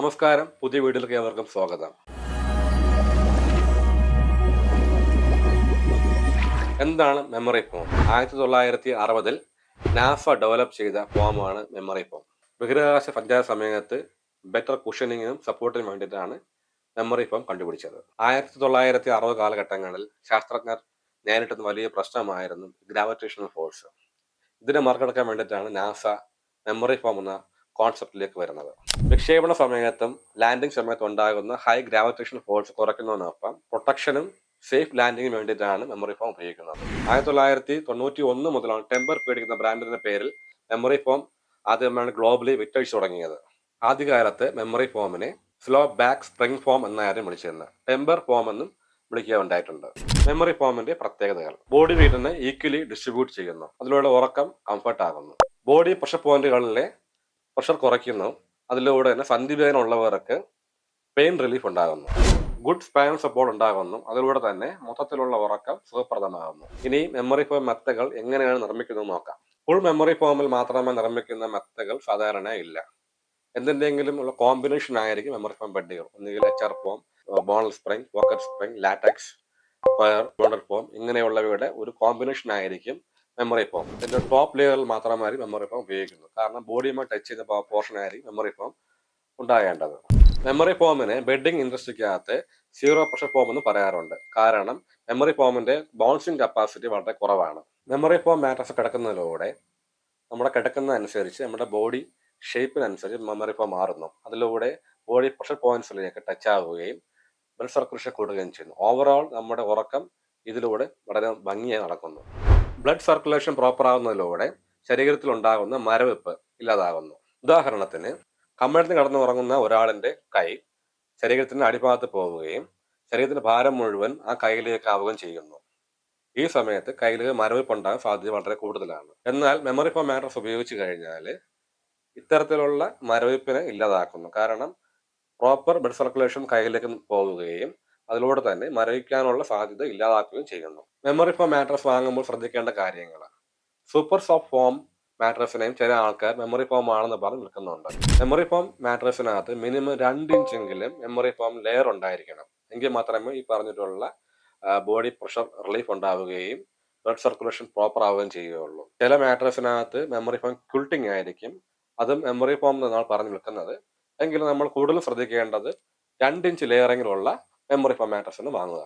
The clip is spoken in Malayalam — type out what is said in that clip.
നമസ്കാരം. പുതിയ വീട്ടിലേക്ക് ഏവർക്കും സ്വാഗതം. എന്താണ് മെമ്മറി ഫോം ആയിരത്തി തൊള്ളായിരത്തി അറുപതിൽ നാസ ഡെവലപ്പ് ചെയ്ത ഫോമാണ് മെമ്മറി ഫോം ബഹിരാകാശ സഞ്ചാര സമയത്ത് ബെറ്റർ കുഷനിങ്ങിനും സപ്പോർട്ടിനും വേണ്ടിയിട്ടാണ് മെമ്മറി ഫോം കണ്ടുപിടിച്ചത്. ആയിരത്തി തൊള്ളായിരത്തി അറുപത് കാലഘട്ടങ്ങളിൽ ശാസ്ത്രജ്ഞർ നേരിട്ടുന്ന വലിയ പ്രശ്നമായിരുന്നു ഗ്രാവിറ്റേഷണൽ ഫോഴ്സ് ഇതിനെ മറികടക്കാൻ വേണ്ടിയിട്ടാണ് നാസ മെമ്മറി ഫോം എന്ന കോൺസെപ്റ്റിലേക്ക് വരുന്നത്. വിക്ഷേപണ സമയത്തും ലാൻഡിംഗ് സമയത്തും ഉണ്ടാകുന്ന ഹൈ ഗ്രാവിറ്റേഷൻ ഫോഴ്സ് കുറയ്ക്കുന്നതിനൊപ്പം പ്രൊട്ടക്ഷനും സേഫ് ലാൻഡിങ്ങിന് വേണ്ടിയിട്ടാണ് മെമ്മറി ഫോം ഉപയോഗിക്കുന്നത്. ആയിരത്തി തൊള്ളായിരത്തി തൊണ്ണൂറ്റി ഒന്ന് മുതലാണ് ടെമ്പർ പേടിക്കുന്ന ബ്രാൻഡിന്റെ പേരിൽ മെമ്മറി ഫോം ആദ്യമാണ് ഗ്ലോബലി വിറ്റഴിച്ചു തുടങ്ങിയത്. ആദ്യകാലത്ത് മെമ്മറി ഫോമിനെ സ്ലോ ബാക്ക് സ്പ്രിംഗ് ഫോം എന്നായിരുന്നു വിളിച്ചിരുന്നത്. ടെമ്പർ ഫോം എന്നും വിളിക്കുക ഉണ്ടായിട്ടുണ്ട്. മെമ്മറി ഫോമിന്റെ പ്രത്യേകതകൾ. ബോഡി വെയിറ്റിനെ ഈക്വലി ഡിസ്ട്രിബ്യൂട്ട് ചെയ്യുന്നു. അതിലൂടെ ഉറക്കം കംഫർട്ട് ആകുന്നു. ബോഡി പ്രഷർ പോയിന്റുകളിലെ പ്രഷർ കുറയ്ക്കുന്നു. അതിലൂടെ തന്നെ സന്ധിവേദന ഉള്ളവർക്ക് പെയിൻ റിലീഫ് ഉണ്ടാകുന്നു. ഗുഡ് സ്പൈനൽ സപ്പോർട്ട് ഉണ്ടാകുന്നു. അതിലൂടെ തന്നെ മൊത്തത്തിലുള്ള ഉറക്കം സുഖപ്രദമാകുന്നു. ഇനി മെമ്മറി ഫോം മെത്തകൾ എങ്ങനെയാണ് നിർമ്മിക്കുന്നത് നോക്കാം. ഫുൾ മെമ്മറി ഫോമിൽ മാത്രമേ നിർമ്മിക്കുന്ന മെത്തകൾ സാധാരണ ഇല്ല. എന്തിന്റെങ്കിലും ഉള്ള കോമ്പിനേഷൻ ആയിരിക്കും മെമ്മറി ഫോം ബെഡുകൾ ഒന്നുകിൽ H R foam bonnell spring pocket spring latex fire bonder foam ഇങ്ങനെയുള്ളവയുടെ ഒരു കോമ്പിനേഷൻ ആയിരിക്കും മെമ്മറി ഫോം ഇതിന്റെ ടോപ്പ് ലെയറിൽ മാത്രമായിരിക്കും മെമ്മറി ഫോം ഉപയോഗിക്കുന്നത്. കാരണം ബോഡിയുമായി ടച്ച് ചെയ്ത പോർഷൻ ആയിരിക്കും മെമ്മറി ഫോം ഉണ്ടാകേണ്ടത്. മെമ്മറി ഫോമിന് ബെഡിങ് ഇൻഡസ്ട്രിക്കകത്ത് സീറോ പ്രഷർ ഫോം എന്ന് പറയാറുണ്ട്. കാരണം മെമ്മറി ഫോമിന്റെ ബൗൺസിങ് കപ്പാസിറ്റി വളരെ കുറവാണ്. മെമ്മറി ഫോം മാട്രസ് കിടക്കുന്നതിലൂടെ നമ്മുടെ കിടക്കുന്ന അനുസരിച്ച് നമ്മുടെ ബോഡി ഷേപ്പിനനുസരിച്ച് മെമ്മറി ഫോം മാറുന്നു. അതിലൂടെ ബോഡി പ്രഷർ പോയിന്റ്സിലേക്ക് ടച്ച് ആവുകയും ബ്ലഡ് സർക്കുലേഷൻ കൂടുകയും ചെയ്യുന്നു. ഓവറോൾ നമ്മുടെ ഉറക്കം ഇതിലൂടെ വളരെ ഭംഗിയായി നടക്കുന്നു. ബ്ലഡ് സർക്കുലേഷൻ പ്രോപ്പർ ആകുന്നതിലൂടെ ശരീരത്തിൽ ഉണ്ടാകുന്ന മരവിപ്പ് ഇല്ലാതാകുന്നു. ഉദാഹരണത്തിന് കമ്മഴത്തിന് കടന്നുറങ്ങുന്ന ഒരാളിന്റെ കൈ ശരീരത്തിന്റെ അടിഭാഗത്ത് പോവുകയും ശരീരത്തിന്റെ ഭാരം മുഴുവൻ ആ കൈയിലേക്ക് ആവുകയും ചെയ്യുന്നു. ഈ സമയത്ത് കയ്യിൽ മരവിപ്പ് ഉണ്ടാകാൻ സാധ്യത വളരെ കൂടുതലാണ്. എന്നാൽ മെമ്മറി ഫോം മാട്രസ് ഉപയോഗിച്ച് കഴിഞ്ഞാൽ ഇത്തരത്തിലുള്ള മരവിപ്പിനെ ഇല്ലാതാക്കുന്നു. കാരണം പ്രോപ്പർ ബ്ലഡ് സർക്കുലേഷൻ കയ്യിലേക്ക് പോവുകയും അതിലൂടെ തന്നെ മരവിക്കാനുള്ള സാധ്യത ഇല്ലാതാക്കുകയും ചെയ്യുന്നു. മെമ്മറി ഫോം മാട്രസ് വാങ്ങുമ്പോൾ ശ്രദ്ധിക്കേണ്ട കാര്യങ്ങൾ സൂപ്പർ സോഫ്റ്റ് ഫോം മാട്രസിനെയും ചില ആൾക്കാർ മെമ്മറി ഫോം ആണെന്ന് പറഞ്ഞ് നിൽക്കുന്നുണ്ട് മെമ്മറി ഫോം മാട്രസിനകത്ത് മിനിമം രണ്ട് ഇഞ്ചെങ്കിലും മെമ്മറി ഫോം ലെയർ ഉണ്ടായിരിക്കണം. എങ്കിൽ മാത്രമേ ഈ പറഞ്ഞിട്ടുള്ള ബോഡി പ്രഷർ റിലീഫ് ഉണ്ടാവുകയും ബ്ലഡ് സർക്കുലേഷൻ പ്രോപ്പർ ആവുകയും ചെയ്യുകയുള്ളൂ. ചില മാട്രസിനകത്ത് മെമ്മറി ഫോം ക്യുൾട്ടിങ് ആയിരിക്കും. അതും മെമ്മറി ഫോം എന്നാണ് പറഞ്ഞു വിൽക്കുന്നത്. എങ്കിലും നമ്മൾ കൂടുതൽ ശ്രദ്ധിക്കേണ്ടത് രണ്ട് ഇഞ്ച് ലെയറിങ്ങിലുള്ള മെമ്മറി ഫോം മാട്രസ് വാങ്ങുക.